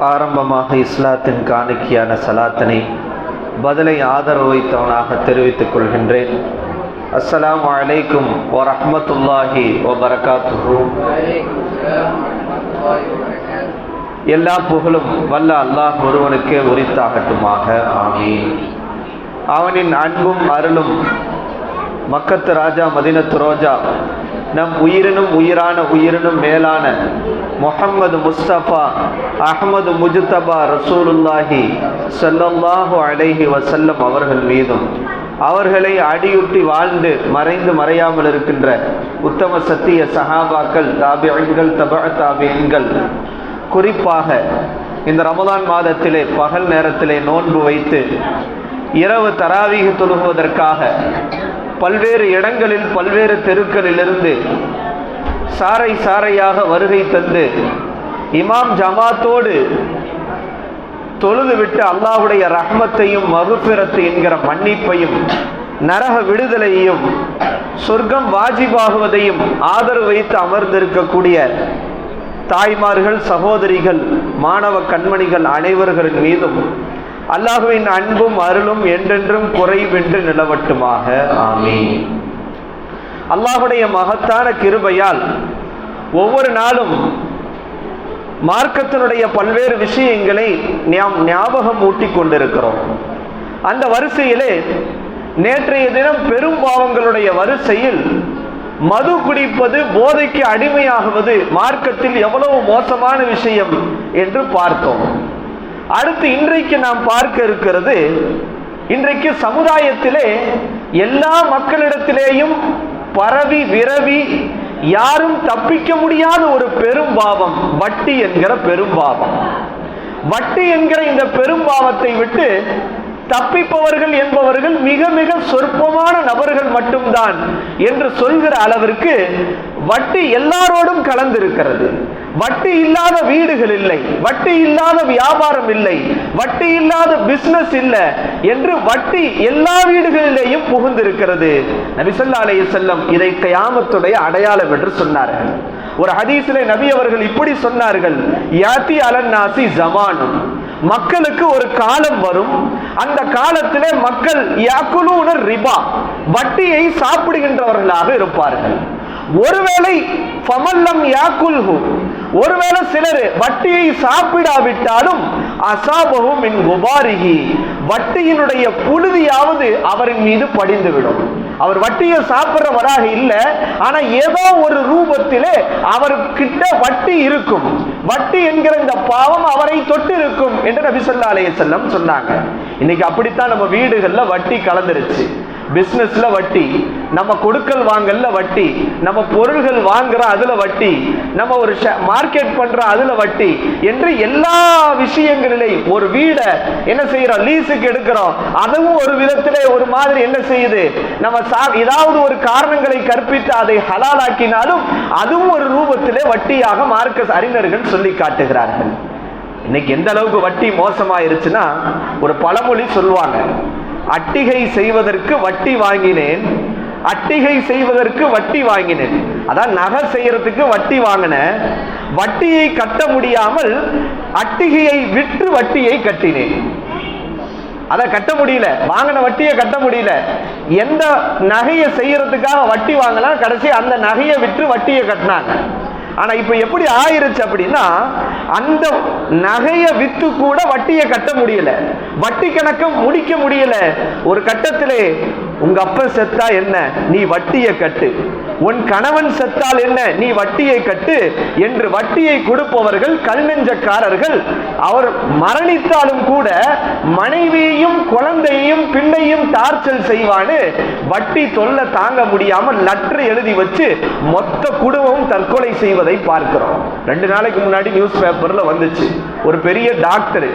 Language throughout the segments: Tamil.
ஆரம்பமாக இஸ்லாத்தின் காணிக்கையான சலாத்தினை பதிலை ஆதரவு வைத்தவனாக தெரிவித்துக் கொள்கின்றேன். அஸ்ஸலாமு அலைக்கும் வரஹ்மத்துல்லாஹி வபரகாத்துஹு. எல்லா புகழும் வல்ல அல்லாஹ் ஒருவனுக்கே உரித்தாகட்டுமாக. ஆமீன். அவனின் அன்பும் அருளும் மக்கத்து ராஜா மதினத்து ரோஜா நம் உயிரினும் உயிரான உயிரினும் மேலான முகம்மது முஸ்தபா அகமது முஜ்தபா ரசூலுல்லாஹி ஸல்லல்லாஹு அலைஹி வசல்லம் அவர்கள் மீதும் அவர்களை அடியுட்டி வாழ்ந்து மறைந்து மறையாமல் இருக்கின்ற உத்தம சத்திய சஹாபாக்கள் தாபியன்கள் தப தாபியன்கள் குறிப்பாக இந்த ரமதான் மாதத்திலே பகல் நேரத்திலே நோன்பு வைத்து இரவு தராவீக தொழுகுவதற்காக பல்வேறு இடங்களில் பல்வேறு தெருக்களிலிருந்து சாறை சாறையாக வருகை தந்து இமாம் ஜமாத்தோடு தொழுது விட்டு அல்லாஹுடைய ரஹ்மத்தையும் மகுப்பிரத்து என்கிற மன்னிப்பையும் நரக விடுதலையையும் சொர்க்கம் வாஜிபாகுவதையும் ஆதரவு வைத்து அமர்ந்திருக்கக்கூடிய தாய்மார்கள் சகோதரிகள் மாணவ கண்மணிகள் அனைவர்களின் மீதும் அல்லாஹுவின் அன்பும் அருளும் என்றென்றும் குறைவென்று நிலவட்டுமாக. ஆமே அல்லாஹுடைய மகத்தான கிருபையால் ஒவ்வொரு நாளும் மார்க்கத்தினுடைய பல்வேறு விஷயங்களை நாம் ஞாபகம் ஊட்டி கொண்டிருக்கிறோம். அந்த வரிசையிலே நேற்றைய தினம் பெரும் பாவங்களுடைய வரிசையில் மது குடிப்பது போதைக்கு அடிமையாகுவது மார்க்கத்தில் எவ்வளவு மோசமான விஷயம் என்று பார்த்தோம். அடுத்து இன்றைக்கு நாம் பார்க்க இருக்கிறது இன்றைக்கு சமுதாயத்திலே எல்லா மக்களிடத்திலேயும் பரவி விரவி யாரும் தப்பிக்க முடியாத ஒரு பெரும் பாவம் வட்டி என்கிற பெரும்பாவம் வட்டி என்கிற இந்த பெரும் பாவத்தை விட்டு தப்பிப்பவர்கள் என்பவர்கள் மிக மிக சொற்பமான நபர்கள் மட்டும்தான் என்று சொல்கிற அளவிற்கு வட்டி எல்லாரோடும் கலந்திருக்கிறது. வட்டி இல்லாத வீடுகள் இல்லை. வட்டி இல்லாத வியாபாரம் இல்லை. வட்டி இல்லாத பிசினஸ் இல்லை என்று வட்டி எல்லா வீடுகளிலேயும் புகுந்திருக்கிறது. நபிசல்லா அலைய செல்லம் இதை கயாமத்துடைய அடையாளம் என்று சொன்னார்கள். ஒரு ஹதீஸிலே நபி அவர்கள் இப்படி சொன்னார்கள் யாத்தி அலன்னாசி ஜமானும் மக்களுக்கு ஒரு காலம் வரும். அந்த காலத்திலே மக்கள் யாக்குலூனர் ரிபா வட்டியை சாப்பிடுகின்றவர்களாக இருப்பார்கள். ஒருவேளை ஃபமல்லம் யாக்குல்ஹு ஒருவேளை சிலர் வட்டியை சாப்பிடாவிட்டாலும் அசாபகும் மின் குபாரிகி வட்டியினுடைய புழுதியாவது அவரின் மீது படிந்துவிடும். அவர் வட்டியை சாப்பிட்றவராக இல்லை ஆனா ஏதோ ஒரு ரூபத்திலே அவர்கிட்ட வட்டி இருக்கும். வட்டி என்கிற இந்த பாவம் அவரை தொட்டு இருக்கும் என்று நபிசல்லா அலைய செல்லம் சொன்னாங்க. இன்னைக்கு அப்படித்தான் நம்ம வீடுகள்ல வட்டி கலந்துருச்சு. பிஸ்னஸில் வட்டி நம்ம கொடுக்கல் வாங்கல்ல வட்டி நம்ம பொருள்கள் வாங்குகிற அதில் வட்டி நம்ம ஒரு மார்க்கெட் பண்ணுறோம் அதில் வட்டி என்று எல்லா விஷயங்களிலையும் ஒரு வீடை என்ன செய்கிறோம் லீஸுக்கு எடுக்கிறோம். அதுவும் ஒரு விதத்தில் ஒரு மாதிரி என்ன செய்யுது? நம்ம சா ஏதாவது ஒரு காரணங்களை கற்பித்து அதை ஹலாலாக்கினாலும் அதுவும் ஒரு ரூபத்திலே வட்டியாக மார்க்க அறிஞர்கள் சொல்லி காட்டுகிறார்கள். இன்னைக்கு எந்த அளவுக்கு வட்டி மோசமாயிருச்சுன்னா ஒரு பழமொழி சொல்லுவாங்க. அட்டிகை செய்வதற்கு வட்டி வாங்கினேன். அட்டிகை செய்வதற்கு வட்டி வாங்கினேன். அதான் நகை செய்யறதுக்கு வட்டி வாங்கினேன் வட்டியை கட்ட முடியாமல் அட்டிகையை விற்று வட்டியை கட்டினேன். அதை கட்ட முடியல. வாங்கின வட்டியை கட்ட முடியல. எந்த நகையை செய்யறதுக்காக வட்டி வாங்கலாம். கடைசி அந்த நகையை விற்று வட்டியை கட்டினாங்க. ஆனா இப்ப எப்படி ஆயிருச்சு அப்படின்னா அந்த நகையை வித்து கூட வட்டியை கட்ட முடியல. வட்டி கணக்கம் முடிக்க முடியல. ஒரு கட்டத்திலே உங்க அப்பன் செத்தா என்ன? நீ வட்டியை கட்டு. உன் கணவன் செத்தால் என்ன? நீ வட்டியை கட்டு என்று வட்டியை கொடுப்பவர்கள் கல் நெஞ்சக்காரர்கள் அவர் மரணித்தாலும் கூட மனைவியையும் குழந்தையையும் பிள்ளையும் டார்ச்சல் செய்வான்னு வட்டி தொல்லை தாங்க முடியாமல் லற்று எழுதி வச்சு மொத்த குடும்பமும் தற்கொலை செய்வதை பார்க்கிறோம். ரெண்டு நாளைக்கு முன்னாடி நியூஸ் பேப்பர்ல வந்துச்சு. ஒரு பெரிய டாக்டர்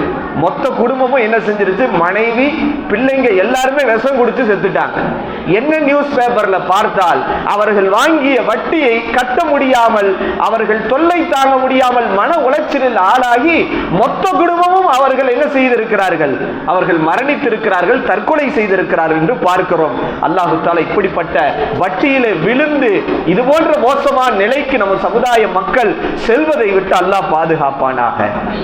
மொத்த குடும்பமும் என்ன செஞ்சிருச்சு? மனைவி பிள்ளைங்க எல்லாருமே விஷம் குடிச்சு செத்துட்டாங்க. என்ன நியூஸ் பேப்பர்ல பார்த்தால் அவர்கள் வாங்கிய வட்டியை கட்ட முடியாமல் அவர்கள் தொல்லை தாங்க முடியாமல் மன உளைச்சலில் ஆளாகி மொத்த குடும்பமும் அவர்கள் என்ன செய்திருக்கிறார்கள்? அவர்கள் மரணித்திருக்கிறார்கள் தற்கொலை செய்திருக்கிறார்கள் என்று பார்க்கிறோம். அல்லாஹு தாலா இப்படிப்பட்ட வட்டியிலே விழுந்து இது போன்ற மோசமான நிலைக்கு நம்ம சமுதாய மக்கள் செல்வதை விட்டு அல்லாஹ் பாதுகாப்பானாக.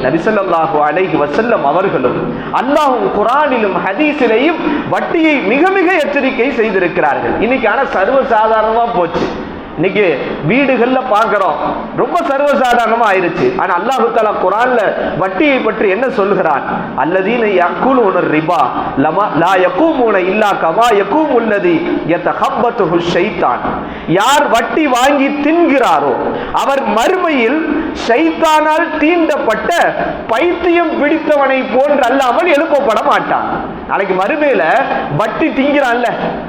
நபி நபிசல்லாஹு அலைஹி வசல்லம் அவர்களும் அல்லாஹும் குரானிலும் ஹதீஸிலையும் வட்டியை மிக மிக எச்சரிக்கை செய்திருக்கிறார்கள். இன்னைக்கு ஆனா சர்வசாதாரணமா போச்சு. இன்னைக்கு வீடுகள்ல பார்க்குறோம். ரொம்ப சர்வசாதாரணமாக ஆயிருச்சு. ஆனா அல்லாஹு தாலா குரான்ல வட்டியை பற்றி என்ன சொல்லுகிறான்? அல்லதீன யக்குலூன ரிபா லமா லா யகூமுன இல்லா கவா யக்கூம் உள்ளதி யதஹப்பத்துஹு ஷைத்தான். யார் வட்டி வாங்கி தின்கிறாரோ அவர் மறுமையில் ஷைத்தானால் தீண்டப்பட்ட பைத்தியம் பிடித்தவனை போன்று அல்லாமல் எழுப்பப்பட மாட்டான். நாளைக்கு மறுமையில வட்டி திங்கிறான்ல.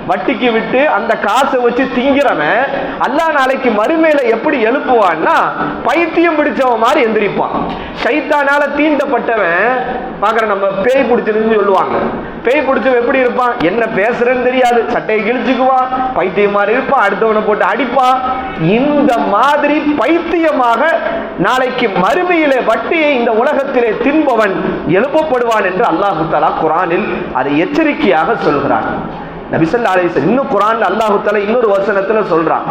வட்டிக்கு விட்டு அந்த காசை வச்சு திங்கிறவன் அல்லா நாளைக்கு மறுமையில எப்படி எழுப்புவான்னா பைத்தியம் பிடிச்சவன் மாதிரி எந்திரிப்பான். சைத்தானால தீண்டப்பட்டவன் பாக்குற நம்ம பேய் பிடிச்சிருந்து சொல்லுவாங்க. பேய் பிடிச்சவன் எப்படி இருப்பான்? என்ன பேசுறேன்னு தெரியாது. சட்டையை கிழிச்சுக்குவான். பைத்தியமாக இருப்பான். அடுத்தவனை போட்டு அடிப்பான். இந்த மாதிரி பைத்தியமாக நாளைக்கு மறுமையிலே வட்டியை இந்த உலகத்திலே தின்பவன் எழுப்பப்படுவான் என்று அல்லாஹு தலா குரானில் அதை எச்சரிக்கையாக சொல்கிறான். நபிசல்லா அலிசன் இன்னும் குரான் அல்லாஹுத்தால இன்னொரு வசனத்துல சொல்றான்.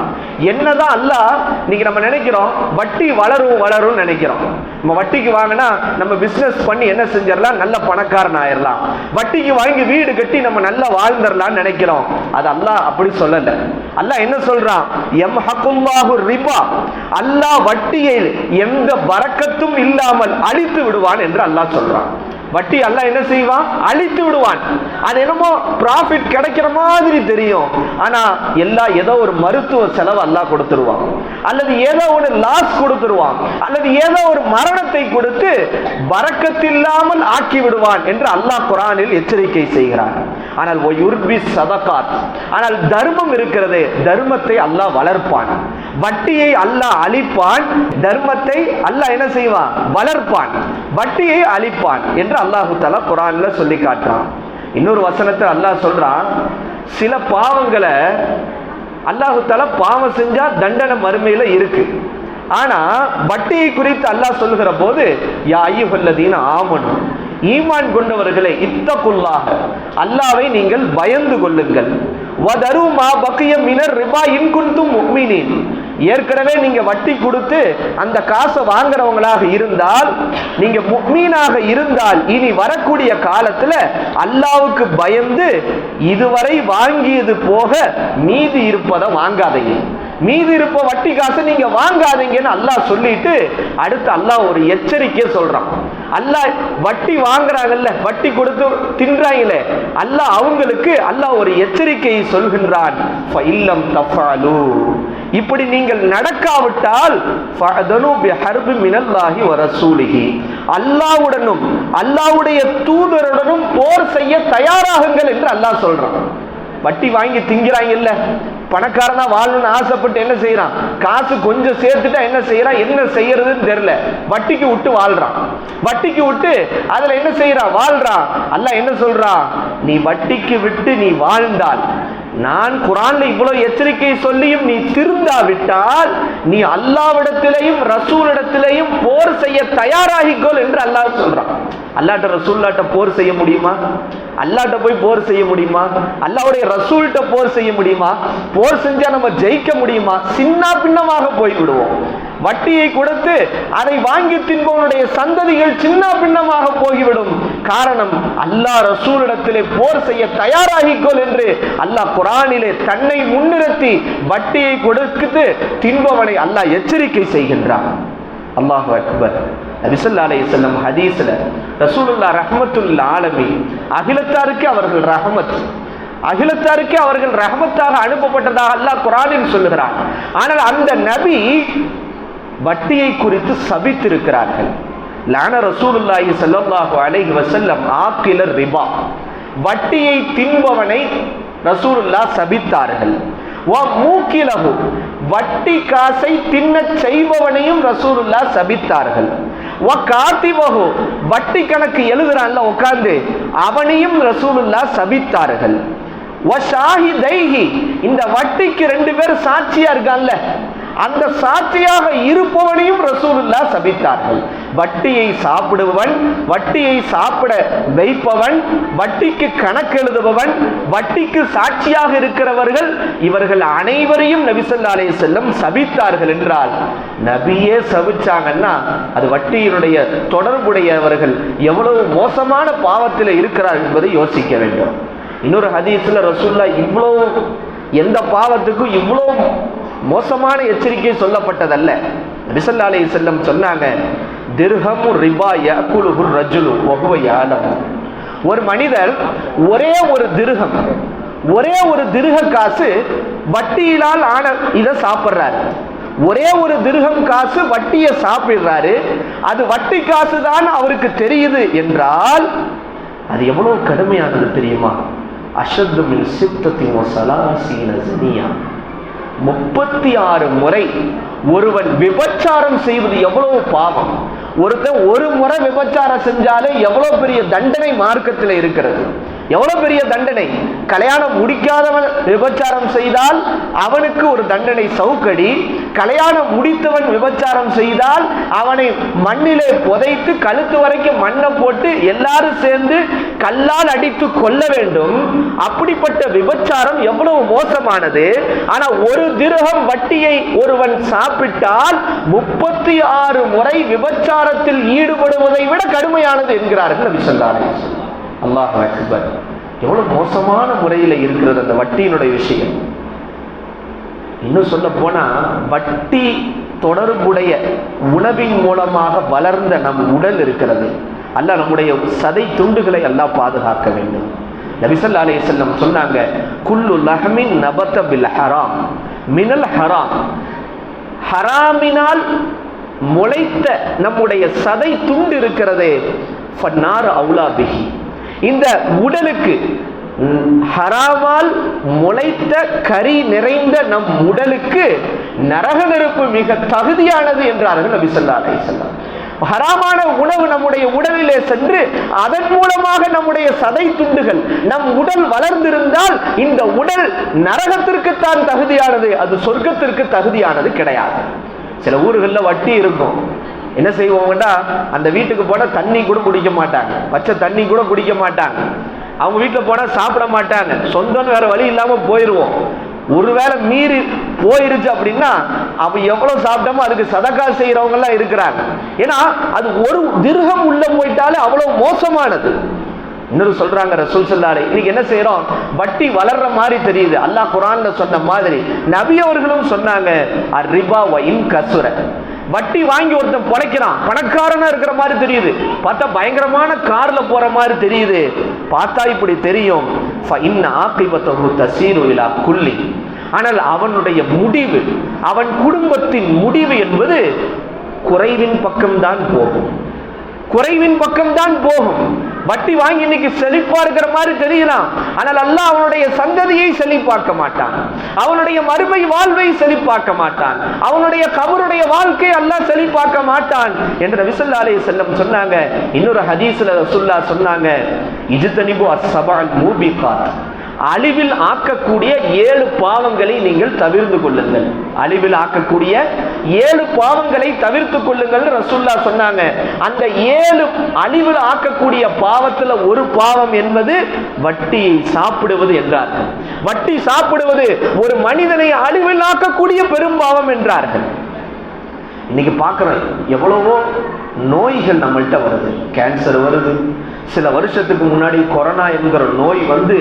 என்னதான் அல்லாஹ் இன்னைக்கு நம்ம நினைக்கிறோம் வட்டி வளரும் வளரும் நினைக்கிறோம். நம்ம வட்டிக்கு வாங்கினா நம்ம பிசினஸ் பண்ணி என்ன செஞ்சிடலாம்? நல்ல பணக்காரன் ஆயிரலாம் வட்டிக்கு வாங்கி வீடு கட்டி நம்ம நல்லா வாழ்ந்துடலாம்னு நினைக்கிறோம். அது அல்லாஹ் அப்படி சொல்லல. அல்லாஹ் என்ன சொல்றான்? எம் ஹக்குல்லாஹு ரிபா. அல்லாஹ் வட்டியை எந்த வரக்கத்தும் இல்லாமல் அழித்து விடுவான் என்று அல்லாஹ் சொல்றான். வட்டி அல்ல என்ன செய்வான்? அழித்து விடுவான். அது என்னமோ ப்ராஃபிட் கிடைக்கிற மாதிரி தெரியும். ஆனா எல்லா ஏதோ ஒரு மருத்துவ செலவு அல்லாஹ் கொடுத்துருவான். அல்லது ஏதோ ஒரு லாஸ் கொடுத்துருவான். அல்லது ஏதோ ஒரு மரணத்தை கொடுத்து வரக்கத்தில்லாமல் ஆக்கி விடுவான் என்று அல்லாஹ் குரானில் எச்சரிக்கை செய்கிறான். ஆனால் ஒயுர்பி சதகாத். ஆனால் தர்மம் இருக்கிறது தர்மத்தை அல்லாஹ் வளர்ப்பான். வட்டியை அல்லாஹ் அழிப்பான் தர்மத்தை அல்லாஹ் என்ன செய்வான்? வளர்ப்பான். வட்டியை அழிப்பான் என்று அல்லாஹு தலா குரான்ல சொல்லி காட்டுறான். இன்னொரு வசனத்தை அல்லாஹ் சொல்றான் சில பாவங்களை அல்லாஹு தலா பாவம் செஞ்சா தண்டனை மறுமையில இருக்கு. ஆனா வட்டியை குறித்து அல்லாஹ் சொல்லுகிற போது யா ஐயுகல்லதீன ஆமனும் ஈமான் கொண்டவர்களே இத்தக்குள்ளாக அல்லாவை நீங்கள் பயந்து கொள்ளுங்கள். வதருமா பக்கிய மினர் ரிபா இன்குந்தும் முக்மினின். ஏற்கனவே நீங்க வட்டி கொடுத்து அந்த காசை வாங்குறவங்களாக இருந்தால் நீங்க முக்மீனாக இருந்தால் இனி வரக்கூடிய காலத்துல அல்லாவுக்கு பயந்து இதுவரை வாங்கியது போக மீதி இருப்பதை வாங்காதீங்க. மீதி இருப்ப வட்டி காசு நீங்க வாங்காதீங்கன்னு அல்லாஹ் சொல்லிட்டு அடுத்து அல்லாஹ் ஒரு எச்சரிக்கையை சொல்றான். அல்லாஹ் வட்டி வாங்குறாங்கல்ல வட்டி கொடுத்து தின்றாங்களே அல்லாஹ் அவங்களுக்கு அல்லாஹ் ஒரு எச்சரிக்கையை சொல்கின்றான். இல்லம் தஃபாலு. இப்படி நீங்கள் நடக்காவிட்டால் மினல்லாஹி வரசூலிகி அல்லாவுடனும் அல்லாவுடைய தூதருடனும் போர் செய்ய தயாராகுங்கள் என்று அல்லாஹ் சொல்றான். வட்டி வாங்கி திங்கிறாங்க இல்ல பணக்காரனா வாழணும்னு ஆசைப்பட்டு என்ன செய்யறான் காசு கொஞ்சம் சேர்த்துட்டா என்ன செய்யறான் என்ன செய்யறதுன்னு தெரியல. வட்டிக்கு விட்டு வாழ்றான். வட்டிக்கு விட்டு அதுல என்ன செய்யறான் வாழ்றான். அல்ல என்ன சொல்றான்? நீ வட்டிக்கு விட்டு நீ வாழ்ந்தால் நான் குரான்ல இவ்வளவு எச்சரிக்கை சொல்லியும் நீ திருந்தா விட்டால் நீ அல்லாவிடத்திலையும் ரசூலிடத்திலையும் போர் செய்ய தயாராகிக்கோள் என்று அல்லாஹ் சொல்றான். அல்லாட்ட ரசூல்லாட்ட போர் செய்ய முடியுமா? அல்லாட்ட போய் போர் செய்ய முடியுமா? அல்லாவுடைய ரசூல்கிட்ட போர் செய்ய முடியுமா? போர் செஞ்சா நம்ம ஜெயிக்க முடியுமா? சின்ன பின்னமாக போய்விடுவோம். வட்டியை கொடுத்து அதை வாங்கி தின்பவனுடைய சந்ததிகள் சின்ன பின்னமாக போய்விடும். காரணம் அல்லாஹ் ரசூலிடத்திலே போர் செய்ய தயாராகிக்கொள் என்று அல்லாஹ் குரானிலே தன்னை முன்னிறுத்தி வட்டியை கொடுத்து தின்பவனை அல்லாஹ் எச்சரிக்கை செய்கின்றான். அல்லாஹ் அக்பர். நபிசல்லா செல்லம் ஹதீஸ்ல ரசூலுல்லா ரஹமத்துல் ஆலமி அகிலத்தாருக்கு அவர்கள் ரஹமத். அகிலத்தாருக்கு அவர்கள் ரஹமத்தாக அனுப்பப்பட்டதாக அல்லாஹ் குரானில் சொல்லுகிறார் ஆனால் அந்த நபி வட்டியை குறித்து சபித்திருக்கிறார்கள். லான ரசூலுல்லாஹி சல்லாஹு அலைஹி வசல்லம் ஆக்கிலர் ரிபா. வட்டியை தின்பவனை ரசூலுல்லா சபித்தார்கள். ஓ மூக்கிலகு வட்டி காசை தின்னச் செய்பவனையும் ரசூலுல்லா சபித்தார்கள். வ காத்திபகு வட்டி கணக்கு எழுதுறான்ல உட்கார்ந்து அவனையும் ரசூலுல்லா சபித்தார்கள். இந்த வட்டிக்கு ரெண்டு பேர் சாட்சியா இருக்கான்ல? அந்த சாட்சியாக இருப்பவனையும் ரசூலுல்லா சபித்தார்கள். வட்டியை சாப்பிடுபவன் வட்டியை சாப்பிட வைப்பவன் வட்டிக்கு கணக்கு எழுதுபவன் வட்டிக்கு சாட்சியாக இருக்கிறவர்கள் இவர்கள் அனைவரையும் நபிசல்லா அலைஹி செல்லம் சபித்தார்கள் என்றால் நபியே சபிச்சாங்கன்னா அது வட்டியினுடைய தொடர்புடையவர்கள் எவ்வளவு மோசமான பாவத்தில் இருக்கிறார் என்பதை யோசிக்க வேண்டும். இன்னொரு ஹதீஸ்ல ரசூல்லா இவ்வளோ எந்த பாவத்துக்கும் இவ்வளோ மோசமான எச்சரிக்கை சொல்லப்பட்டதல்ல. நபிசல்லா அலைஹி செல்லம் சொன்னாங்க திர்ஹமு ரிபா யகுலுஹு ரஜுலு வஹுவ யாலம் ஒரு மனிதர் ஒரே ஒரு திருகம் ஒரே ஒரு திருக காசு வட்டியினால் ஆன இதை சாப்பிட்றாரு. ஒரே ஒரு திருகம் காசு வட்டியை சாப்பிடுறாரு. அது வட்டி காசு தான் அவருக்கு தெரியுது என்றால் அது எவ்வளவு கடுமையானது தெரியுமா? அஷத்து மின் சித்தத்தின் சலாசீன ஜனியா முப்பத்தி ஆறு முறை ஒருவன் விபச்சாரம் செய்வது எவ்வளவு பாவம். ஒருத்தன் ஒரு முறை விபச்சாரம் செஞ்சாலே எவ்வளவு பெரிய தண்டனை மார்க்கத்தில் இருக்கிறது. எவ்வளோ பெரிய தண்டனை? கல்யாணம் முடிக்காதவன் விபச்சாரம் செய்தால் அவனுக்கு ஒரு தண்டனை சவுக்கடி கல்யாணம் முடித்தவன் விபச்சாரம் செய்தால் அவனை மண்ணிலே புதைத்து கழுத்து வரைக்கும் மண்ணை போட்டு எல்லாரும் சேர்ந்து கல்லால் அடித்து கொல்ல வேண்டும். அப்படிப்பட்ட விபச்சாரம் எவ்வளவு மோசமானது? ஆனால் ஒரு திருகம் வட்டியை ஒருவன் சாப்பிட்டால் முப்பத்தி ஆறு முறை விபச்சாரத்தில் ஈடுபடுவதை விட கடுமையானது என்கிறார்கள் நபி ஸல்லல்லாஹு அல்லாஹ் அக்பர். எவ்வளவு மோசமான முறையில் இருக்கிறது அந்த வட்டியினுடைய விஷயம். இன்னும் சொல்ல போனா வட்டி தொடர்புடைய உணவின் மூலமாக வளர்ந்த நம் உடல் இருக்கிறது. அல்ல நம்முடைய சதை துண்டுகளை எல்லாம் பாதுகாக்க வேண்டும். நபிசல்லா அலைஹி செல்லம் சொன்னாங்க குல்லு லஹமின் நபத பில் ஹராம் மினல் ஹராம். ஹராமினால் முளைத்த நம்முடைய சதை துண்டு இருக்கிறதே ஃபன்னார் அவுலா பிஹி. இந்த உடலுக்கு ஹராமால் முளைத்த கரி நிறைந்த நம் உடலுக்கு நரக நெருப்பு மிக தகுதியானது என்றார்கள் நபி சொல்லா அலை சொல்லாம் ஹராமான உணவு நம்முடைய உடலிலே சென்று அதன் மூலமாக நம்முடைய சதை துண்டுகள் நம் உடல் வளர்ந்திருந்தால் இந்த உடல் நரகத்திற்குத்தான் தகுதியானது அது சொர்க்கத்திற்கு தகுதியானது கிடையாது. சில ஊர்களில் வட்டி இருக்கும். என்ன செய்வோம்னா அந்த வீட்டுக்கு போனால் தண்ணி கூட குடிக்க மாட்டாங்க. பச்சை தண்ணி கூட குடிக்க மாட்டாங்க. அவங்க வீட்டில் போனால் சாப்பிட மாட்டாங்க. சொந்தம்னு வேறு வழி இல்லாமல் போயிடுவோம் ஒருவேளை மீறி போயிருச்சு அப்படின்னா அவன் எவ்வளோ சாப்பிட்டோமோ அதுக்கு சதக்கா செய்கிறவங்கெல்லாம் இருக்கிறாங்க. ஏன்னா அது ஒரு திருகம் உள்ளே போயிட்டாலே அவ்வளோ மோசமானது. இன்னொரு சொல்றாங்க ரசூல் சொல்லாரு இன்னைக்கு என்ன செய்யறோம் வட்டி வளர்ற மாதிரி தெரியுது. அல்லாஹ் குரான்ல சொன்ன மாதிரி நபி அவர்களும் சொன்னாங்க ரிபா வயின் கசுர. வட்டி வாங்கி ஒருத்தன் பிழைக்கிறான். பணக்காரனா இருக்கிற மாதிரி தெரியுது. பார்த்தா பயங்கரமான கார்ல போற மாதிரி தெரியுது. பார்த்தா இப்படி தெரியும். குள்ளி ஆனால் அவனுடைய முடிவு அவன் குடும்பத்தின் முடிவு என்பது குறைவின் பக்கம்தான் போகும். குறைவின் பக்கம்தான் போகும். வட்டி வாங்கி இன்னைக்கு செழிப்பா இருக்கிற மாதிரி தெரியலாம் ஆனால் அல்லாஹ் அவனுடைய சந்ததியை செழிப்பாக்க மாட்டான். அவனுடைய மறுமை வாழ்வை செழிப்பாக்க மாட்டான். அவனுடைய கபருடைய வாழ்க்கை அல்லாஹ் செழிப்பாக்க மாட்டான் என்ற விசல்லாலே செல்லம் சொன்னாங்க. இன்னொரு ஹதீஸ்ல ரசூல்லா சொன்னாங்க. இஜ்தனிபு அஸ்ஸபால் மூபிகாத் அழிவில் ஆக்கக்கூடிய ஏழு பாவங்களை நீங்கள் தவிர்த்து கொள்ளுங்கள். அழிவில் ஆக்கக்கூடிய ஏழு பாவங்களை தவிர்த்து கொள்ளுங்கள் ரசுல்லா சொன்னாங்க. அந்த ஏழு அழிவில் ஆக்கக்கூடிய பாவத்தில் ஒரு பாவம் என்பது வட்டியை சாப்பிடுவது என்றார்கள். வட்டி சாப்பிடுவது ஒரு மனிதனை அழிவில் ஆக்கக்கூடிய பெரும் பாவம் என்றார்கள். இன்னைக்கு பார்க்குறோம் எவ்வளவோ நோய்கள் நம்மள்கிட்ட வருது. கேன்சர் வருது. சில வருஷத்துக்கு முன்னாடி கொரோனா என்கிற நோய் வந்து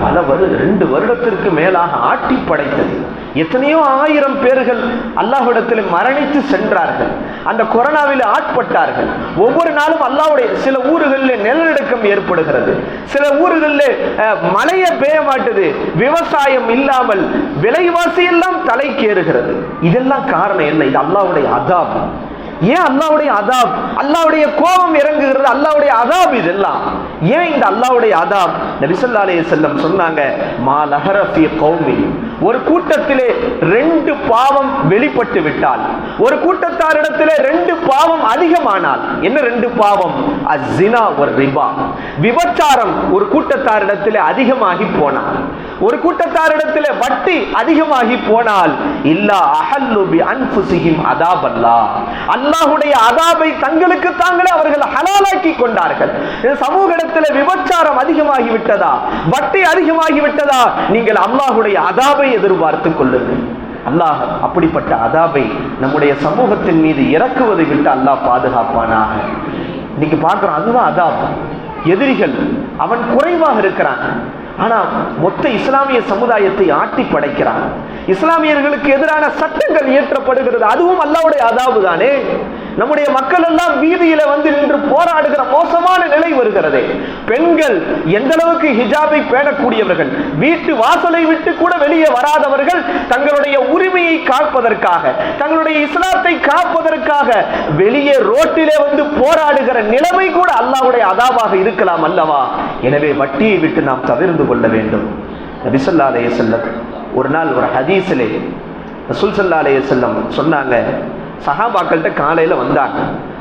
பல வரு ரெண்டு வருடத்திற்கு மேலாக ஆட்டி படைத்தது. எத்தனையோ ஆயிரம் பேர்கள் அல்லாஹ்விடத்தில் மரணித்து சென்றார்கள். அந்த கொரோனாவில் ஆட்பட்டார்கள். ஒவ்வொரு நாளும் அல்லாஹுடைய சில ஊர்களில் நிலநடுக்கம் ஏற்படுகிறது. சில ஊர்களில் மழையை பெய்ய மாட்டுது. விவசாயம் இல்லாமல் விலைவாசி எல்லாம் தலைக்கேறுகிறது. இதெல்லாம் காரணம் என்ன? இது அல்லாவுடைய அதாபம் ஏன் அல்லாவுடைய அதாப்? அல்லாஹ்வுடைய கோபம் இறங்குகிறது அல்லாவுடைய அதாப் இதெல்லாம். ஏன் இந்த அல்லாவுடைய அதாப்? நபி ஸல்லல்லாஹு செல்லம் சொன்னாங்க மா லஹர கௌமி ஒரு கூட்டத்திலே ரெண்டு பாவம் வெளிப்பட்டு விட்டால் ஒரு கூட்டத்தாரிடத்திலே ரெண்டு பாவம் அதிகமானால் என்ன ரெண்டு பாவம்? அசினா ஒரு ரிபா. விபச்சாரம் ஒரு கூட்டத்தாரிடத்திலே அதிகமாகி போனால் ஒரு கூட்டத்தாரிடத்திலே வட்டி அதிகமாகி போனால் இல்லா அஹல்லுபி பி அதாபல்லா. அல்லாஹுடைய அதாபை தங்களுக்கு தாங்களே அவர்கள் ஹலாலாக்கி கொண்டார்கள். இந்த சமூகத்தில் விபச்சாரம் அதிகமாகி விட்டதா வட்டி அதிகமாகி விட்டதா நீங்கள் அல்லாஹுடைய அதாபை எதிர்பார்த்துக் கொள்ளுங்கள். அல்லாஹ் அப்படிப்பட்ட அதாபை நம்முடைய சமூகத்தின் மீது இறக்குவதை விட்டு அல்லாஹ் பாதுகாப்பானாக. இன்னைக்கு பார்க்குறோம் அதுதான் அதாப். எதிரிகள் அவன் குறைவாக இருக்கிறான். ஆனா மொத்த இஸ்லாமிய சமுதாயத்தை ஆட்டி படைக்கிறான் இஸ்லாமியர்களுக்கு எதிரான சட்டங்கள் இயற்றப்படுகிறது. அதுவும் அல்லாவுடைய அதாவு தானே. நம்முடைய மக்கள் எல்லாம் வீதியில வந்து நின்று போராடுகிற மோசமான நிலை வருகிறது. பெண்கள் எந்த அளவுக்கு ஹிஜாபை பேணக்கூடியவர்கள் வீட்டு வாசலை விட்டு கூட வெளியே வராதவர்கள் தங்களுடைய உரிமையை காப்பதற்காக தங்களுடைய இஸ்லாத்தை காப்பதற்காக வெளியே ரோட்டிலே வந்து போராடுகிற நிலைமை கூட அல்லாவுடைய அதாவாக இருக்கலாம் அல்லவா? எனவே வட்டியை விட்டு நாம் தவிர்ந்து கொள்ள வேண்டும். நபிசல்லா அலைய செல்லம் ஒரு நாள் ஒரு ஹதீஸிலே ரசூல் சல்லா அலைய செல்லம் சொன்னாங்க. சஹாபாக்கள்கிட்ட காலையில் வந்தாங்க.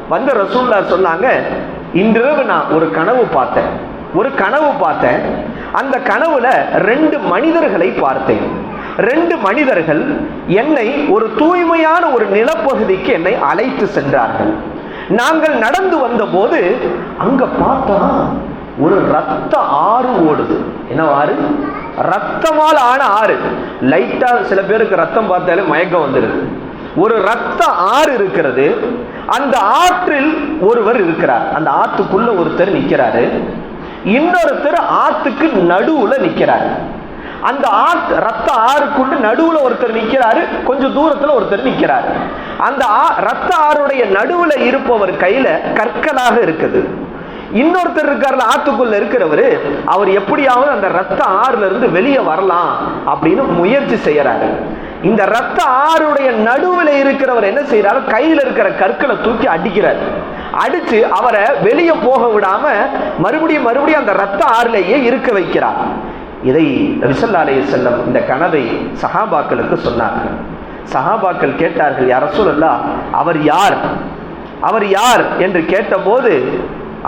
வந்த ரசூல்லா சொன்னாங்க இன்றிரவு நான் ஒரு கனவு பார்த்தேன். ஒரு கனவு பார்த்தேன். அந்த கனவுல ரெண்டு மனிதர்களை பார்த்தேன். ரெண்டு மனிதர்கள் என்னை ஒரு தூய்மையான ஒரு நிலப்பகுதிக்கு என்னை அழைத்து சென்றார்கள். நாங்கள் நடந்து வந்தபோது அங்க பார்த்தா ஒரு ரத்த ஆறு ஓடுது. என்ன ஆறு ரத்தமால் ஆன ஆறு. லைட்டாக சில பேருக்கு ரத்தம் பார்த்தாலே மயக்கம் வந்துடுது ஒரு ரத்த ஆறு இருக்கிறது. அந்த ஆற்றில் ஒருவர் இருக்கிறார். அந்த ஆற்றுக்குள்ள ஒருத்தர் நிற்கிறாரு இன்னொருத்தர் ஆற்றுக்கு நடுவில் நிற்கிறார் அந்த ஆத் ரத்த ஆறுக்குண்டு நடுவில் ஒருத்தர் நிற்கிறாரு கொஞ்சம் தூரத்தில் ஒருத்தர் நிற்கிறாரு அந்த ரத்த ஆறுடைய நடுவில் இருப்பவர் கையில் கற்களாக இருக்குது. இன்னொருத்தர் இருக்கார்ல ஆத்துக்குள்ள இருக்கிறவர் அவர் எப்படியாவது அந்த ரத்த ஆறுல இருந்து வெளியே வரலாம் அப்படின்னு முயற்சி செய்யறாரு. இந்த ரத்த ஆறுடைய நடுவில் இருக்கிறவர் என்ன செய்யறாரு கையில் இருக்கிற கற்களை தூக்கி அடிக்கிறார். அடிச்சு அவரை வெளியே போக விடாம மறுபடியும் மறுபடியும் அந்த ரத்த ஆறுலேயே இருக்க வைக்கிறார். இதை ரிசல்லாலய செல்லம் இந்த கனவை சஹாபாக்களுக்கு சொன்னார்கள். சஹாபாக்கள் கேட்டார்கள் யார சொல்லல்லா அவர் யார்? அவர் யார்? என்று கேட்டபோது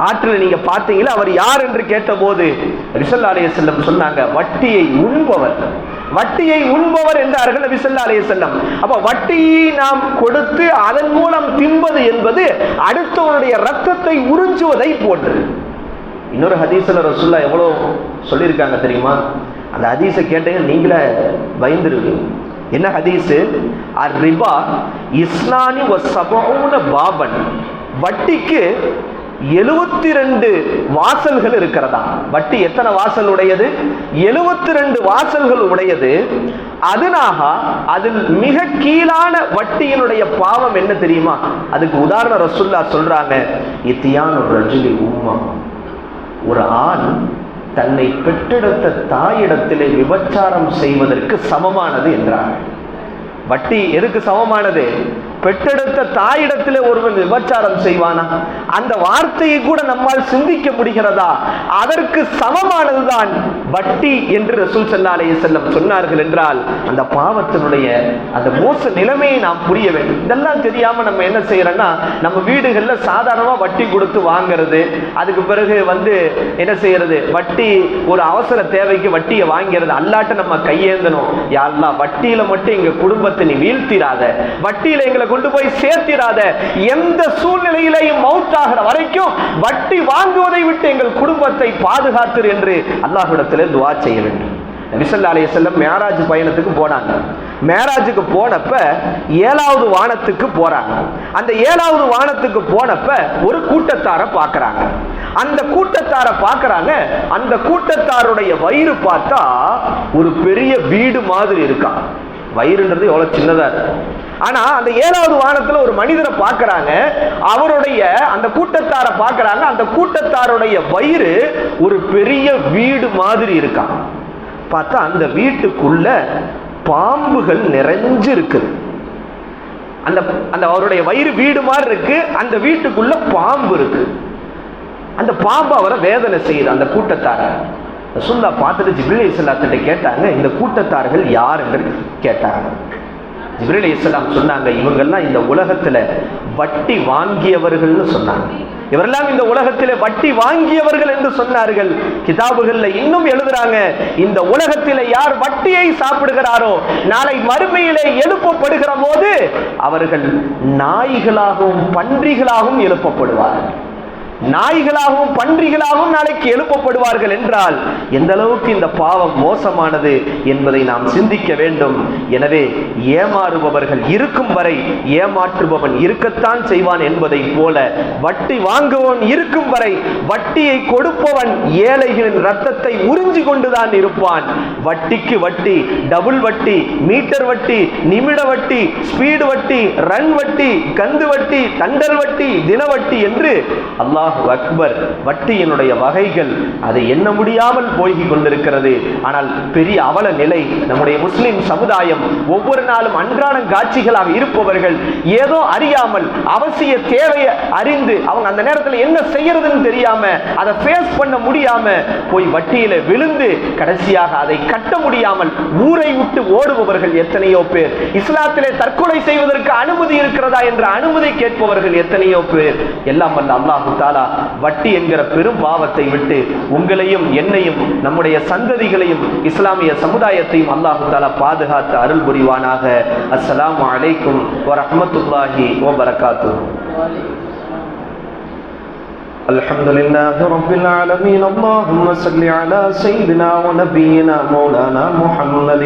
ஆற்றில் நீங்க பார்த்தீங்களா? அவர் யார் என்று கேட்டபோது ரிசல்லாலய செல்லம் சொன்னாங்க வட்டியை உண்பவர். வட்டியை உண்பவர் என்றார்கள் நபிசல்லா அலைய செல்லம் அப்ப வட்டியை நாம் கொடுத்து அதன் மூலம் தின்பது என்பது அடுத்தவனுடைய ரத்தத்தை உறிஞ்சுவதை போன்று. இன்னொரு ஹதீசல ரசுல்லா எவ்வளோ சொல்லியிருக்காங்க தெரியுமா? அந்த ஹதீஸை கேட்டீங்க நீங்களே பயந்துருவீங்க. என்ன ஹதீஸ்? அர் ரிபா இஸ்லானி ஒ பாபன். வட்டிக்கு எழுபத்தி ரெண்டு வாசல்கள் இருக்கிறதா? வட்டி எத்தனை வாசல் உடையது எழுபத்தி ரெண்டு வாசல்கள் உடையது. அதனாக அதில் மிக கீழான வட்டியினுடைய பாவம் என்ன தெரியுமா? அதுக்கு உதாரண ரசுல்லா சொல்றாங்க இத்தியான் ஒரு ரஜினி உம்மா. ஒரு ஆண் தன்னை பெற்றெடுத்த தாயிடத்திலே விபச்சாரம் செய்வதற்கு சமமானது என்றார் வட்டி எதுக்கு சமமானது? பெற்றெடுத்த தாயிடத்திலே ஒருவன் விபச்சாரம் செய்வானா? அந்த வார்த்தையை கூட நம்மால் சிந்திக்க முடிகிறதா? அதற்கு சமமானதுதான் வட்டி என்று ரசூல் சல்லாலே செல்லம் சொன்னார்கள் என்றால் அந்த பாவத்தினுடைய அந்த மோச நிலைமையை நாம் புரிய வேண்டும். இதெல்லாம் தெரியாம நம்ம என்ன செய்யறோம்னா நம்ம வீடுகளில் சாதாரணமா வட்டி கொடுத்து வாங்குறது அதுக்கு பிறகு வந்து என்ன செய்யறது? வட்டி ஒரு அவசர தேவைக்கு வட்டியை வாங்கிறது அல்லாட்ட நம்ம கையேந்தணும். யாரெல்லாம் வட்டியில மட்டும் எங்க குடும்பத்தை நீ வீழ்த்திடாத வட்டியில எங்களை கொண்டு போய் சேர்த்திடாத. எந்த சூழ்நிலையிலையும் மவுத்தாகிற வரைக்கும் வட்டி வாங்குவதை விட்டு எங்கள் குடும்பத்தை பாதுகாத்து என்று அல்லாஹிடத்திலே துவா செய்ய வேண்டும். நபிசல்லா அலைய செல்லம் மேராஜ் பயணத்துக்கு போனாங்க. மேராஜுக்கு போனப்ப ஏழாவது வானத்துக்கு போறாங்க. அந்த ஏழாவது வானத்துக்கு போனப்ப ஒரு கூட்டத்தாரை பார்க்கறாங்க அந்த கூட்டத்தார பார்க்கறாங்க அந்த கூட்டத்தாருடைய வயிறு பார்த்தா ஒரு பெரிய வீடு மாதிரி இருக்கான் வயிறுன்றது எவ்வளோ சின்னதாக இருக்கும். ஆனால் அந்த ஏழாவது வானத்தில் ஒரு மனிதரை பார்க்குறாங்க. அவருடைய அந்த கூட்டத்தாரை பார்க்குறாங்க. அந்த கூட்டத்தாருடைய வயிறு ஒரு பெரிய வீடு மாதிரி இருக்கான் பார்த்தா அந்த வீட்டுக்குள்ள பாம்புகள் நிறைஞ்சு இருக்குது. அந்த அந்த அவருடைய வயிறு வீடு மாதிரி இருக்கு. அந்த வீட்டுக்குள்ள பாம்பு இருக்கு. அந்த பாம்பு அவரை வேதனை செய்யுது அந்த கூட்டத்தாரை. ரசுல்லா பார்த்துட்டு ஜிப்ரீல் இஸ்லாத்திட்ட கேட்டாங்க இந்த கூட்டத்தார்கள் யார் என்று கேட்டாங்க. ஜிப்ரீல் இஸ்லாம் சொன்னாங்க இவங்கெல்லாம் இந்த உலகத்துல வட்டி வாங்கியவர்கள்னு சொன்னாங்க. இவரெல்லாம் இந்த உலகத்திலே வட்டி வாங்கியவர்கள் என்று சொன்னார்கள். கிதாபுகள்ல இன்னும் எழுதுறாங்க இந்த உலகத்திலே யார் வட்டியை சாப்பிடுகிறாரோ நாளை மறுமையிலே எழுப்பப்படுகிற போது அவர்கள் நாய்களாகவும் பன்றிகளாகவும் எழுப்பப்படுவார்கள். நாய்களாகவும் பன்றிகளாகவும் நாளைக்கு எழுப்பப்படுவார்கள் என்றால் எந்த அளவுக்கு இந்த பாவம் மோசமானது என்பதை நாம் சிந்திக்க வேண்டும். எனவே ஏமாறுபவர்கள் இருக்கும் வரை ஏமாற்றுபவன் இருக்கத்தான் செய்வான் என்பதை போல வட்டி வாங்குவன் இருக்கும் வரை வட்டியை கொடுப்பவன் ஏழைகளின் ரத்தத்தை உறிஞ்சி கொண்டுதான் இருப்பான். வட்டிக்கு வட்டி டபுள் வட்டி மீட்டர் வட்டி நிமிட வட்டி ஸ்பீடு வட்டி ரன் வட்டி கந்து வட்டி தண்டல் வட்டி தின வட்டி என்று அல்லாஹ் அக்பர் வட்டியினுடைய வகைகள் அதை எண்ண முடியாமல் போய்கி கொண்டிருக்கிறது. ஆனால் பெரிய அவல நிலை நம்முடைய முஸ்லிம் சமுதாயம் ஒவ்வொரு நாளும் அன்றாட காட்சிகளாக இருப்பவர்கள் ஏதோ அறியாமல் அவசிய தேவையை அறிந்து அவங்க அந்த நேரத்தில் என்ன செய்யறதுன்னு தெரியாம அதை ஃபேஸ் பண்ண முடியாம போய் வட்டியில விழுந்து கடைசியாக அதை கட்ட முடியாமல் ஊரை விட்டு ஓடுபவர்கள் எத்தனையோ பேர். இஸ்லாத்திலே தற்கொலை செய்வதற்கு அனுமதி இருக்கிறதா என்ற அனுமதி கேட்பவர்கள் எத்தனையோ பேர். எல்லாம் வல்ல அல்லாஹு தாலா வட்டி என்கிற பெரும் பாவத்தை விட்டு உங்களையும் என்னையும் நம்முடைய சந்ததிகளையும் இஸ்லாமிய சமுதாயத்தையும் அல்லாஹு தாலா பாதுகாத்து அருள் புரிவானாக. அஸ்லாம் அலைக்கும் வரஹ்மத்துல்லாஹி வபரகாத்துஹு. الحمد لله رب العالمين اللهم صل على سيدنا ونبينا مولانا محمد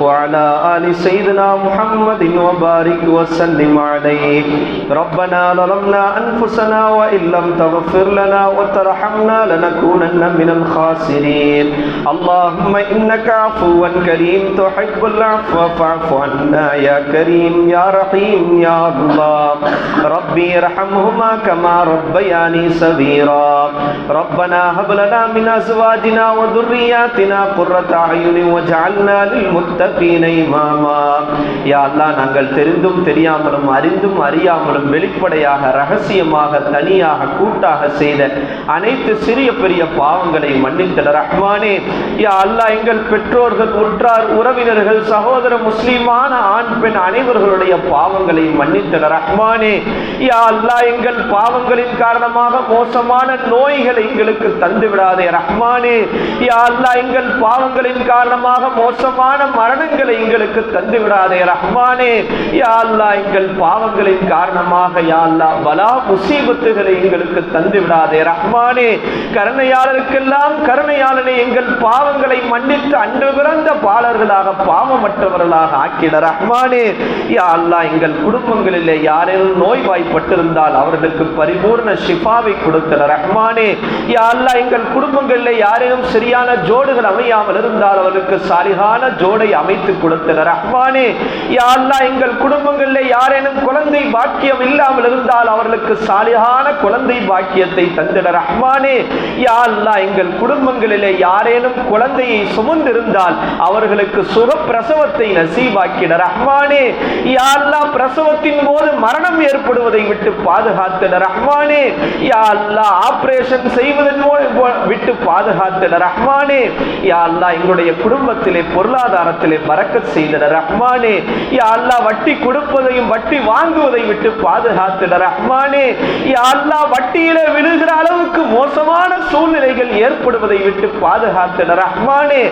وعلى آل سيدنا محمد وبارك وسلم عليه ربنا ظلمنا أنفسنا وإن لم تغفر لنا وترحمنا لنكونن من الخاسرين اللهم إنك عفو كريم تحب العفو فاعف عنا يا كريم يا رحيم يا الله ربي ارحمهما كما ربياني صغيرا ربنا هب لنا من ازواجنا وذرياتنا قرة اعين واجعلنا للمتقين اماما يا الله நாங்கள் தெரிந்தும் தெரியாமலும் அறிந்தும் அறியாமலும் வெளிப்படையாக ரகசியமாக தனியாக கூட்டாக செய்த அனைத்து சிறிய பெரிய பாவங்களை மன்னித்தல ரஹ்மானே யா அல்லாஹ் எங்கள் பெற்றோர்கள் உற்றார் உறவினர்கள் சகோதர முஸ்லிமான ஆண் பெண் அனைவர்களுடைய பாவங்களை மன்னித்தல ரஹ்மானே யா அல்லாஹ் எங்கள் பாவங்களின் காரணமாக மோசமான நோய்களை எங்களுக்கு தந்து விடாதே ரஹ்மானே. யா எங்கள் பாவங்களின் காரணமாக மோசமான மரணங்களை எங்களுக்கு தந்து விடாதே ரஹ்மானே. யா எங்கள் பாவங்களின் காரணமாக யாழ்லா பலா முசீபத்துகளை எங்களுக்கு தந்து விடாதே ரஹ்மானே. கருணையாளருக்கெல்லாம் கருணையாளனை எங்கள் பாவங்களை மன்னித்து அன்று பிறந்த பாலர்களாக பாவமற்றவர்களாக ஆக்கிட ரஹ்மானே. யா அல்லா எங்கள் குடும்பங்களிலே யாரேனும் நோய்வாய்ப்பட்டிருந்தால் அவர்களுக்கு பரிபூர்ண ஷிஃபாவை கொடுத்தல ரஹ்மானே யா அல்லாஹ் எங்கள் குடும்பங்களில் யாரேனும் சரியான ஜோடுகள் அமையாமல் இருந்தால் அவர்களுக்கு சாலிகான ஜோடை அமைத்து கொடுத்தல ரஹ்மானே யா அல்லாஹ் எங்கள் குடும்பங்களில் யாரேனும் குழந்தை பாக்கியம் இல்லாமல் இருந்தால் அவர்களுக்கு சாலிகான குழந்தை பாக்கியத்தை தந்திட ரஹ்மானே யா அல்லாஹ் எங்கள் குடும்பங்களிலே யாரேனும் குழந்தையை சுமந்திருந்தால் அவர்களுக்கு சுக பிரசவத்தை நசீபாக்கிட ரஹ்மானே யா அல்லாஹ் பிரசவத்தின் போது மரணம் ஏற்படுவதை விட்டு பாதுகாத்திட ரஹ்மானே யா அல்லாஹ் ஆப்ரேஷன் செய்வதன் மூலம் விட்டு பாதுகாத்திட ரஹ்மானே. யா அல்லா எங்களுடைய குடும்பத்திலே பொருளாதாரத்திலே பறக்க செய்திட ரஹ்மானே. யா அல்லாஹ் வட்டி கொடுப்பதையும் வட்டி வாங்குவதை விட்டு பாதுகாத்திட ரஹ்மானே. யா அல்லாஹ் விழுகிற அளவுக்கு மோசமான சூழ்நிலைகள் ஏற்படுவதை விட்டு பாதுகாத்திட ரஹ்மானே.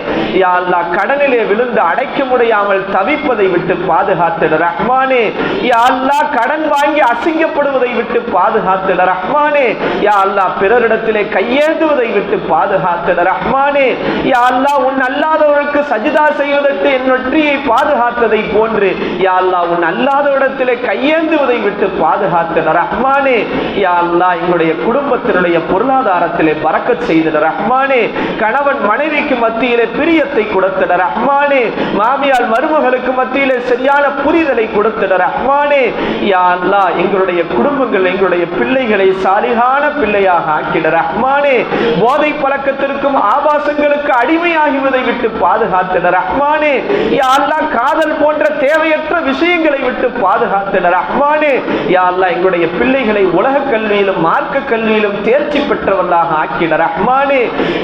யா அல்லா கடனிலே விழுந்து அடைக்க முடியாமல் தவிப்பதை விட்டு பாதுகாத்திட ரஹ்மானே. யா அல்லாஹ் கடன் வாங்கி அசிங்கப்படுவதை விட்டு பாதுகாத்திட ரஹ்மானே. யா அல்லா பிறரிடத்திலே கையேந்துவதை விட்டு பாதுகாத்திட ரஹ்மானே யா அல்லா உன் அல்லாதவர்களுக்கு சஜிதா செய்வதற்கு என் வெற்றியை பாதுகாத்ததை போன்று யா அல்லா உன் அல்லாதவரிடத்திலே கையேந்துவதை விட்டு பாதுகாத்திட ரஹ்மானே யா அல்லா எங்களுடைய குடும்பத்தினுடைய பொருளாதாரத்திலே பறக்கச் செய்திட ரஹ்மானே கணவன் மனைவிக்கு மத்தியிலே பிரியத்தை கொடுத்திட ரஹ்மானே மாமியால் மருமகளுக்கு மத்தியிலே சரியான புரிதலை கொடுத்திட ரஹ்மானே யா அல்லா எங்களுடைய குடும்பங்கள் எங்களுடைய பிள்ளைகளை சாலிகான பிள்ளையாக ஆக்கிட ரஹ்மானே போதை பழக்கத்திற்கும் ஆபாசங்களுக்கு அடிமையாகுவதை விட்டு பாதுகாத்திட ரஹ்மானே. யா அல்லா காதல் போன்ற தேவையற்ற விஷயங்களை விட்டு பாதுகாத்திட ரஹ்மானே. யா அல்லா எங்களுடைய பிள்ளைகளை உலக கல்வியிலும் மார்க்க கல்வியிலும் தேர்ச்சி பெற்றவர்களாக ஆக்கிட ரஹ்மானே.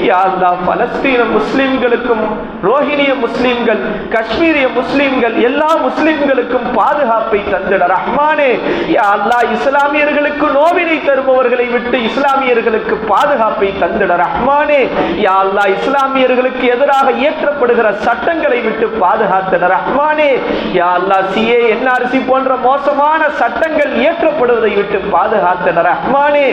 யா அல்லா பலஸ்தீன முஸ்லிம்களுக்கும் ரோஹிணிய முஸ்லிம்கள் காஷ்மீரிய முஸ்லிம்கள் எல்லா முஸ்லிம்களுக்கும் பாதுகாப்பை தந்திட ரஹ்மானே. யா அல்லா இஸ்லாமியர்களுக்கு நோவினை தருபவர்களை விட்டு கொண்டு இஸ்லாமியர்களுக்கு பாதுகாப்பை தந்திட ரஹ்மானே. யா அல்லா இஸ்லாமியர்களுக்கு எதிராக இயற்றப்படுகிற சட்டங்களை விட்டு பாதுகாத்திட ரஹ்மானே. யா அல்லா சிஏ என்ஆர்சி போன்ற மோசமான சட்டங்கள் இயற்றப்படுவதை விட்டு பாதுகாத்திட ரஹ்மானே.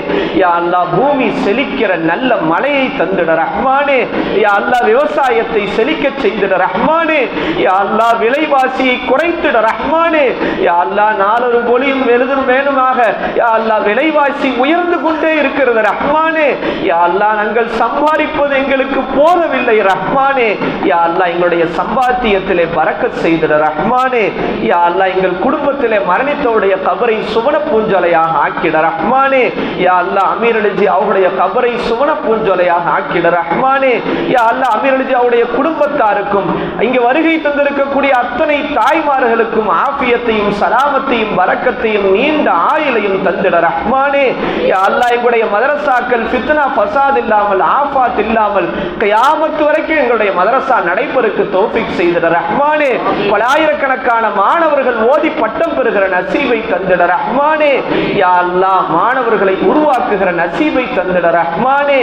யா அல்லா பூமி செழிக்கிற நல்ல மழையை தந்திட ரஹ்மானே. யா அல்லா விவசாயத்தை செழிக்க செய்திட ரஹ்மானே. யா அல்லா விலைவாசியை குறைத்திட ரஹ்மானே. யா அல்லா நாலொரு மொழியும் எழுதும் வேணுமாக யா அல்லா விலைவாசி உயர்ந்து கொண்டே இருக்கிறது ரஹ்மானே. யாழ்லா நாங்கள் சம்பாதிப்பது எங்களுக்கு போதவில்லை ரஹ்மானே. யாழ்லா எங்களுடைய சம்பாத்தியத்திலே பறக்க செய்திட ரஹ்மானே. யாழ்லா எங்கள் குடும்பத்திலே மரணித்தவுடைய கபரை சுவன பூஞ்சலையாக ஆக்கிட ரஹ்மானே. யாழ்லா அல்லாஹ் அமீர் அலிஜி அவருடைய கபரை சுவன பூஞ்சலையாக ஆக்கிட ரஹ்மானே. யாழ்லா அல்லாஹ் அமீர் அலிஜி அவருடைய குடும்பத்தாருக்கும் இங்கு வருகை தந்திருக்கக்கூடிய அத்தனை தாய்மார்களுக்கும் ஆபியத்தையும் சலாமத்தையும் வரக்கத்தையும் நீண்ட ஆயுளையும் தந்திட ரஹ்மானே. யா எங்களுடைய மதரசாக்கள் ஃபித்னா ஃபசாத் இல்லாமல் ஆஃபாத் இல்லாமல் கயாமத்து வரைக்கும் எங்களுடைய மதரசா நடைபெறுக்கு தோஃபிக் செய்திட ரஹ்மானே. பலாயிரக்கணக்கான மாணவர்கள் ஓதி பட்டம் பெறுகிற நசீவை தந்திட ரஹ்மானே. யா அல்லாஹ் மாணவர்களை உருவாக்குகிற நசீவை தந்திட ரஹ்மானே.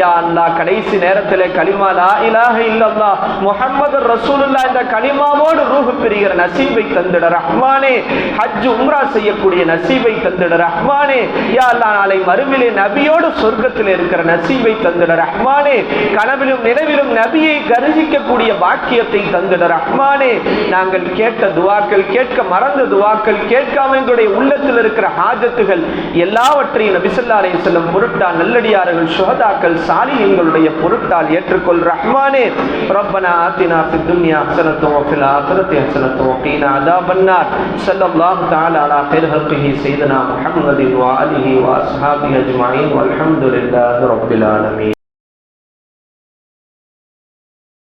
யா அல்லா கடைசி நேரத்தில் கலிமா லா இலாக இல்லல்லா முகமது ரசூலுல்லா இந்த கலிமாவோடு ரூஹு பிரிகிற நசீவை தந்திட ரஹ்மானே. ஹஜ் உம்ரா செய்யக்கூடிய நசீவை தந்திட ரஹ்மானே. யா அல்லா நாளை மறுவிலே நபியோடு சொர்க்கத்தில் இருக்கிற நசீபை தந்திட ரஹ்மானே கனவிலும் நினைவிலும் நபியை கருதிக்கக்கூடிய பாக்கியத்தை தந்திட ரஹ்மானே நாங்கள் கேட்ட துவாக்கள் கேட்க மறந்த துவாக்கள் கேட்காம எங்களுடைய உள்ளத்தில் இருக்கிற ஹாஜத்துகள் எல்லாவற்றையும் நபிசல்லா அலைஹி செல்லும் பொருட்டால் நல்லடியார்கள் சுகதாக்கள் சாலி எங்களுடைய பொருட்டால் ஏற்றுக்கொள் ரஹ்மானே ربنا آتنا في الدنيا حسنة وفي الآخرة حسنة وقنا عذاب النار صلى الله تعالى على خير خلقه سيدنا محمد وآله وأصحابه أجمعين والحمد لله رب العالمين.